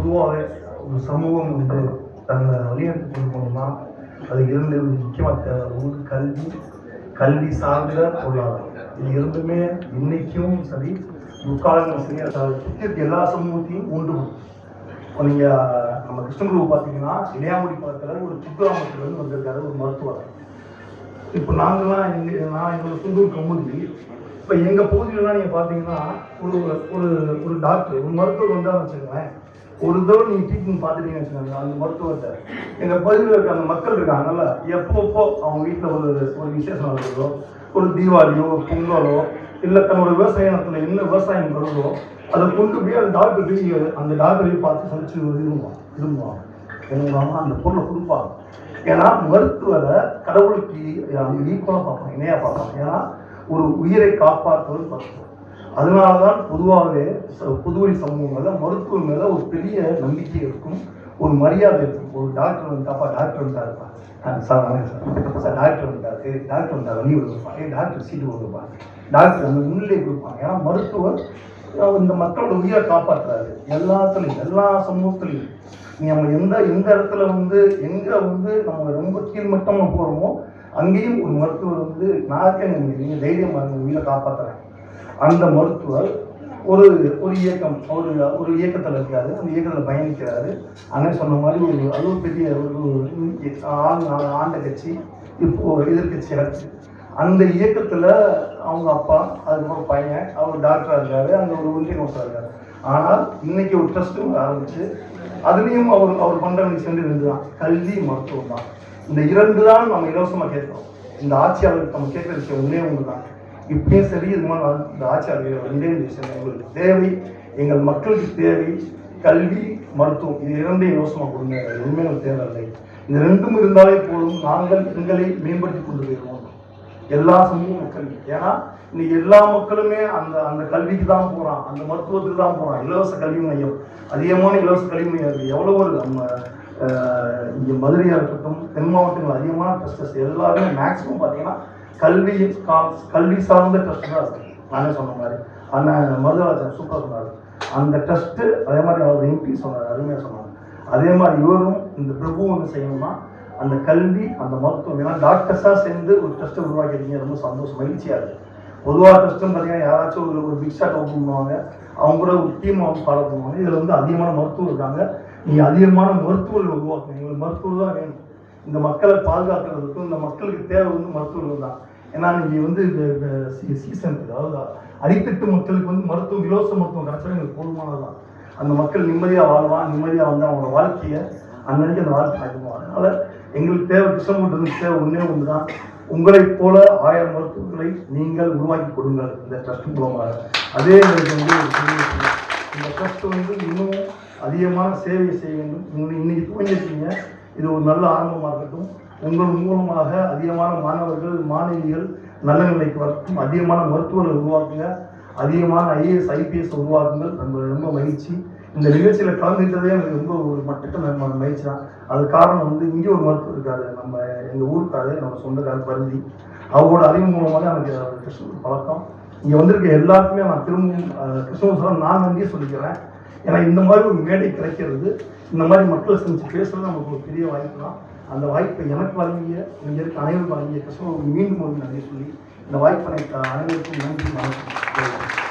பொதுவாகவே ஒரு சமூகம் வந்து தன்னை வழிநடத்தி கொண்டு போகணும்னா அது இரண்டு முக்கியமாக தேவை ஒன்று கல்வி கல்வி சார்ந்த பொருளாதாரம். இது இரண்டுமே இன்னைக்கும் சரி முற்காலங்களும் சரி அது எல்லா சமூகத்தையும் உண்டு இப்போ நீங்கள் நம்ம கிருஷ்ணகுரு பார்த்தீங்கன்னா இளையாமுடி பக்கத்தில் ஒரு சுற்றுலாமத்திலிருந்து வந்திருக்காரு ஒரு மருத்துவர். இப்போ நாங்கள்லாம் எங்க நான் எங்களோட சுந்தூர் கம்யூனிட்டி இப்போ எங்கள் பகுதியிலலாம் நீங்கள் பார்த்தீங்கன்னா ஒரு ஒரு ஒரு டாக்டர் ஒரு மருத்துவர் வந்தால் வச்சுக்கோங்களேன். ஒரு தடவை நீங்கள் ட்ரீட்மெண்ட் பார்த்துட்டீங்கன்னு வச்சுக்கோங்க அந்த மருத்துவத்தை எங்கள் பகுதியில் இருக்க அந்த மக்கள் இருக்காங்கல்ல எப்பப்போ அவங்க வீட்டில் ஒரு ஒரு விசேஷம் நடக்குதோ ஒரு தீபாவளியோ ஒரு பொங்கலோ இல்லை தன்னோட விவசாய நிலத்தில் என்ன விவசாயம் வருதோ அதை கொண்டு போய் அந்த டாக்டர் போய் அந்த டாக்டரையும் பார்த்து சமைச்சு விரும்புவான் விரும்புவாங்க என்னவாங்க அந்த பொருளை கொடுப்பாங்க. ஏன்னா மருத்துவரை கடவுளுக்கு ஈக்குவலாக பார்ப்பாங்க இணையாக பார்ப்பாங்க. ஏன்னா ஒரு உயிரை காப்பாற்றுவது மருத்துவம் அதனால தான் பொதுவாகவே புதுவை புதுவெளி சமூகங்களில் மருத்துவம் மேலே ஒரு பெரிய நம்பிக்கை இருக்கும் ஒரு மரியாதை இருக்கும். ஒரு டாக்டர் வந்துட்டாப்பா டாக்டர் வந்துட்டாருப்பா சார் வணக்கம் சார் சார் டாக்டர் வந்தாரு டாக்டர் வந்தார் லீவ் கொடுப்பாங்க டாக்டர் சீட்டு கொடுப்பாங்க டாக்டர் வந்து முன்னிலை கொடுப்பாங்க. ஏன்னா மருத்துவர் இந்த மக்களோட உயிரை காப்பாற்றுறாரு எல்லாத்துலையும் எல்லா சமூகத்துலையும். நம்ம எந்த எந்த இடத்துல வந்து எங்கே வந்து நம்ம ரொம்ப கீழ்மட்டமாக போகிறோமோ அங்கேயும் ஒரு மருத்துவர் வந்து நாக்கே நீங்க தைரியமாக இருங்க உயிரை காப்பாற்றுறாங்க அந்த மருத்துவர் ஒரு ஒரு இயக்கம் ஒரு ஒரு இயக்கத்தில் இருக்காரு. அந்த இயக்கத்தில் பயணிக்கிறாரு. அண்ணன் சொன்ன மாதிரி ஒரு அது ஒரு பெரிய ஒரு ஆள் ஆண்ட கட்சி இப்போ எதிர்கட்சி ஆச்சு அந்த இயக்கத்தில் அவங்க அப்பா அதுக்கப்புறம் பையன் அவர் டாக்டராக இருக்காரு. அங்கே ஒரு உரிமை கவுன்சிலர் இருக்காரு. ஆனால் இன்னைக்கு ஒரு ட்ரஸ்ட்டும் ஆரம்பிச்சு அதுலேயும் அவர் அவர் பண்ணுறவங்க சென்று இருந்துதான் கல்வி மருத்துவம் தான். இந்த இரண்டு தான் நம்ம இலவசமாக கேட்குறோம். இந்த ஆட்சியாளருக்கு நம்ம கேட்குற விஷயம் ஒன்றே ஒன்று தான் இப்பயும் சரி இது மாதிரி நான் இந்த ஆட்சியாளர்கள் ரெண்டே விஷயம் எங்களுக்கு தேவை எங்கள் மக்களுக்கு தேவை கல்வி மருத்துவம் இது இரண்டையும் யோசனை கொடுங்க. வேற எதுவுமே எனக்கு தேவையில்லை. இது ரெண்டும் இருந்தாலே போதும். நாங்கள் எங்களை மேம்படுத்தி கொண்டு போயிடுவோம் எல்லா சமூக மக்கள் ஏன்னா இன்னைக்கு எல்லா மக்களுமே அந்த அந்த கல்விக்கு தான் போகிறான் அந்த மருத்துவத்துக்கு தான் போகிறான் இலவச கல்வி மையம். அதிகமான இலவச கல்வி மையம் இருக்குது எவ்வளோ ஒரு நம்ம இங்கே மதுரையாக இருக்கட்டும் தென் மாவட்டங்கள் அதிகமான ட்ரஸ்டஸ் எல்லாருமே மேக்ஸிமம் பார்த்தீங்கன்னா கல்வி கல்வி சார்ந்த ட்ரஸ்ட் தான் அண்ணன் சொன்ன மாதிரி. அண்ணன் மருதராஜன் சூப்பராக சொன்னார். அந்த ட்ரஸ்ட்டு அதே மாதிரி அவர் எம்பி சொன்னார். அருமையாக சொன்னாங்க அதே மாதிரி இவரும் இந்த பிரபுவும் வந்து செய்யணும்னா அந்த கல்வி அந்த மருத்துவம் ஏன்னா டாக்டர்ஸாக சேர்ந்து ஒரு ட்ரஸ்ட்டை உருவாக்கியிருக்கீங்க. ரொம்ப சந்தோஷம் மகிழ்ச்சியாக இருக்குது பொதுவாக ட்ரஸ்ட்டும் பார்த்தீங்கன்னா யாராச்சும் ஒரு ஒரு பிக் ஷாட் ஓப்பன் பண்ணுவாங்க. அவங்க கூட ஒரு டீம் அவங்க ஃபாலோ பண்ணுவாங்க. இதில் வந்து அதிகமான மருத்துவம் இருக்காங்க. நீங்கள் அதிகமான மருத்துவர்கள் உருவாக்குங்க எங்களுக்கு மருத்துவர் தான் வேணும். இந்த மக்களை பாதுகாக்கிறதுக்கும் இந்த மக்களுக்கு தேவை வந்து மருத்துவர்கள் தான். ஏன்னா நீங்கள் வந்து இந்த சீசன் அதாவது அடித்தட்டு மக்களுக்கு வந்து மருத்துவம் இலவச மருத்துவம் கிடைச்சா எங்களுக்கு போதுமானது தான் அந்த மக்கள் நிம்மதியாக வாழ்வான் நிம்மதியாக வந்து அவங்களோட வாழ்க்கையை அன்னன்னைக்கு அந்த வாழ்க்கை நடக்குவோம் அதனால் எங்களுக்கு தேவை கிருஷ்ணமூர்த்தி தேவை ஒன்றே ஒன்று தான் உங்களைப் போல ஆயிரம் மருத்துவர்களை நீங்கள் உருவாக்கி கொடுங்கள். இந்த ட்ரஸ்ட் மூலமாக. அதே எங்களுக்கு வந்து ஒரு இந்த ட்ரஸ்ட் வந்து இன்னும் அதிகமான சேவை செய்ய வேண்டும். இன்னும் இன்னைக்கு துவங்கியிருக்கீங்க. இது ஒரு நல்ல ஆரம்பமாக இருக்கட்டும். உங்கள் மூலமாக அதிகமான மாணவர்கள் மாணவிகள் நல்ல நிலைக்கு வரட்டும். அதிகமான மருத்துவர்கள் உருவாக்குங்க. அதிகமான ஐஏஎஸ் ஐபிஎஸ் உருவாக்குங்கள். நம்ம ரொம்ப மகிழ்ச்சி. இந்த நிகழ்ச்சியில் கலந்துக்கிட்டதே எனக்கு ரொம்ப ஒரு மட்டத்தில் மகிழ்ச்சி தான் அது காரணம் வந்து இங்கே ஒரு மருத்துவர் இருக்காரு. நம்ம எங்கள் ஊருக்காரு நம்ம சொந்தக்காரர் பருதி அவரோட அறிவு மூலமாக தான் எனக்கு அவர் பழக்கம். இங்கே வந்திருக்க எல்லாருக்குமே நான் திரும்பவும் அஹ், நான் நன்றியே சொல்லிக்கிறேன். ஏன்னா இந்த மாதிரி ஒரு மேடை கிடைக்கிறது இந்த மாதிரி மக்களை சந்திச்சு பேசுறது நமக்கு ஒரு பெரிய வாய்ப்பு தான் அந்த வாய்ப்பை எனக்கு வழங்கிய இங்கே இருக்க அனைவருக்கும் வழங்கிய கஷ்டம் மீண்டும் ஒரு நிறைய சொல்லி இந்த வாய்ப்பை எனக்கு அனைவருக்கும் நன்றி வணக்கம்.